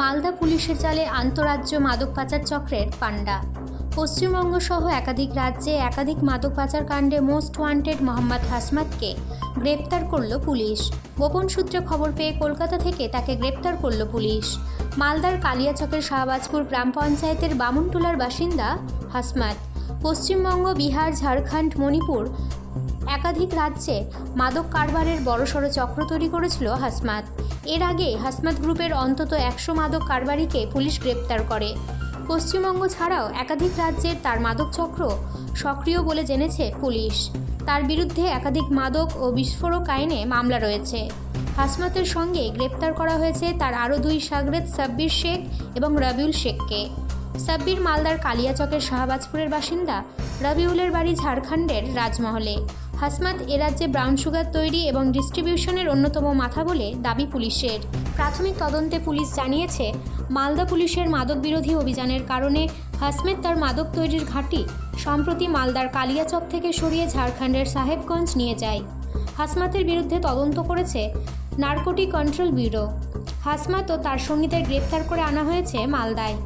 মালদা পুলিশের জালে আন্তরাজ্য মাদক পাচার চক্রের পাণ্ডা। পশ্চিমবঙ্গ সহ একাধিক রাজ্যে একাধিক মাদক পাচার কাণ্ডে মোস্ট ওয়ান্টেড মোহাম্মদ হাসমাতকে গ্রেপ্তার করল পুলিশ। গোপন সূত্রে খবর পেয়ে কলকাতা থেকে তাকে গ্রেপ্তার করল পুলিশ। মালদার কালিয়াচকের শাহবাজপুর গ্রাম পঞ্চায়েতের বামুনটুলার বাসিন্দা হাসমাত। পশ্চিমবঙ্গ, বিহার, ঝাড়খণ্ড, মণিপুর একাধিক রাজ্যে মাদক কারবারের বড়সড় চক্র তৈরি করেছিল হাসমাত। এর আগে হাসমাত গ্রুপের অন্তত একশো মাদক কারবারিকে পুলিশ গ্রেপ্তার করে। পশ্চিমবঙ্গ ছাড়াও একাধিক রাজ্যের তার মাদক চক্র সক্রিয় বলে জেনেছে পুলিশ। তার বিরুদ্ধে একাধিক মাদক ও বিস্ফোরক আইনে মামলা রয়েছে। হাসমাতের সঙ্গে গ্রেপ্তার করা হয়েছে তার আরও দুই সাগরেদ সাব্বির শেখ এবং রবিউল শেখকে। সাব্বির মালদার কালিয়াচকের শাহবাজপুরের বাসিন্দা রবিউলের বাড়ি ঝাড়খণ্ডের রাজমহলে। হাসমাত এ রাজ্যে ব্রাউন সুগার তৈরি এবং ডিস্ট্রিবিউশনের অন্যতম মাথা বলে দাবি পুলিশের। প্রাথমিক তদন্তে পুলিশ জানিয়েছে, মালদা পুলিশের মাদক বিরোধী অভিযানের কারণে হাসমেদ তার মাদক তৈরির ঘাঁটি সম্প্রতি মালদার কালিয়াচক থেকে সরিয়ে ঝাড়খণ্ডের সাহেবগঞ্জ নিয়ে যায়। হাসমাতের বিরুদ্ধে তদন্ত করেছে নার্কোটিক কন্ট্রোল ব্যুরো। হাসমাত ও তার সঙ্গীদের গ্রেপ্তার করে আনা হয়েছে মালদায়।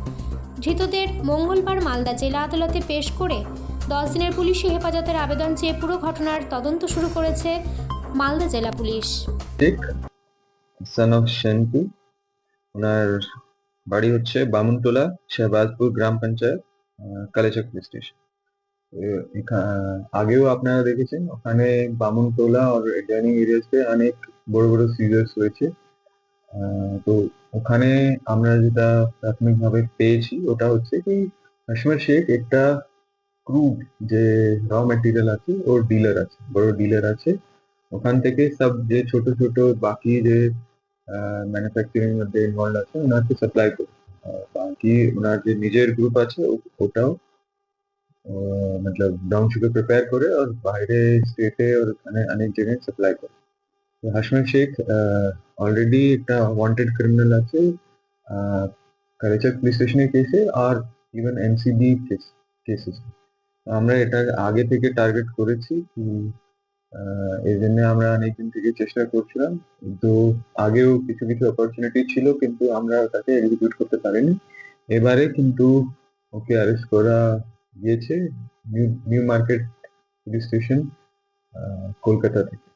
ধৃতদের মঙ্গলবার মালদা জেলা আদালতে পেশ করে দশ দিনের পুলিশি হেফাজতের আবেদন চেয়ে পুরো ঘটনার তদন্ত শুরু করেছে মালদা জেলা পুলিশ। অফ ওনার বাড়ি হচ্ছে বামুনটোলা, শাহবাজপুর গ্রাম পঞ্চায়েত কালেচক পুলিশ স্টেশন। আগেও আপনারা দেখেছেন, ওখানে বামুনটোলা আর অ্যাডজয়নিং এরিয়াসে অনেক বড় বড় সিজার্স হয়েছে তো ওখানে আমরা যেটা প্রাথমিকভাবে পেয়েছি, ওটা হচ্ছে কি কাশ্মীর শেখ একটা ক্রুড যে র মেটেরিয়াল আছে, ওর ডিলার আছে, বড় ডিলার আছে। ওখান থেকে সব যে ছোট ছোট বাকি যে ম্যানুফ্যাকচারিং মধ্যে ইনভলভ আছে, ওনাকে সাপ্লাই করে। বাকি ওনার যে নিজের গ্রুপ আছে ওটাও মতলব ব্রাউন সুগার প্রিপেয়ার করে, আর বাইরে স্টেটে আর অনেক জায়গায় সাপ্লাই করে। হাসমিন শেখ অলরেডি একটা ওয়ান্টেড ক্রিমিনাল আছে কালেচার পুলিশ স্টেশনের কেসে আর ইভেন এনসিবি কেস কেসেস আমরা এটা আগে থেকে টার্গেট করেছি এই জন্য আমরা অনেকদিন থেকে চেষ্টা করছিলাম, কিন্তু আগেও কিছু কিছু অপরচুনিটি ছিল, কিন্তু আমরা তাকে এক্সিকিউট করতে পারিনি। এবারে কিন্তু ওকে অ্যারেস্ট করা গিয়েছে new new market police station Kolkata থেকে।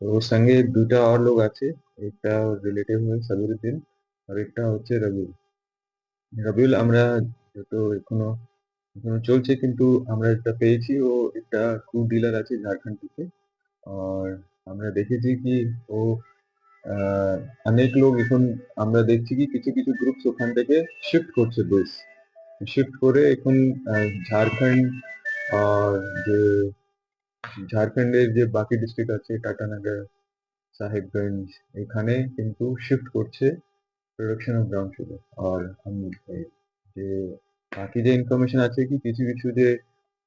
ওর সঙ্গে দুটা আর লোক আছে, একটা রিলেটিভ হয় সাবিরুদ্দিন, আর একটা হচ্ছে রবিউল। রবিউল আমরা যত এখনও এখনও চলছে, কিন্তু আমরা একটা পেয়েছি, ও একটা ক্রু ডিলার আছে ঝাড়খণ্ড থেকে আর আমরা দেখেছি কি ও অনেক লোক এখন আমরা দেখছি কি কিছু কিছু গ্রুপস ওখান থেকে শিফট করছে বেশ শিফট করে এখন ঝাড়খণ্ড, আর যে ঝাড়খণ্ডের যে বাকি ডিস্ট্রিক্ট আছে টাটানগর সাহেবগঞ্জ, এখানে কিন্তু শিফট করছে প্রোডাকশন অফ ব্রাউন সুগার আর আমি যে বাকি যে ইনফরমেশন আছে কি, কিছু কিছু যে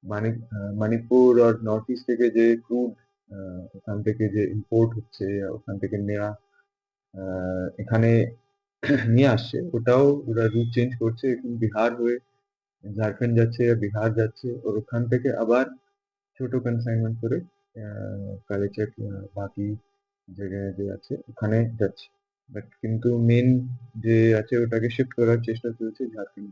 মানিক মণিপুর আর নর্থ ইস্ট থেকে যে ক্রুড ওখান থেকে যে ইম্পোর্ট হচ্ছে, ওখান থেকে নেওয়া এখানে নিয়ে আসছে। ওটাও ওরা রুট চেঞ্জ করছে বিহার হয়ে ঝাড়খণ্ড যাচ্ছে, বিহার যাচ্ছে আর ওখান থেকে আবার ছোট কনসাইনমেন্ট করে কালেচার বাকি জায়গায় যে আছে, ওখানে যাচ্ছে বাট কিন্তু মেন যে আছে, ওটাকে শিফট করার চেষ্টা চলছে ঝাড়খণ্ড।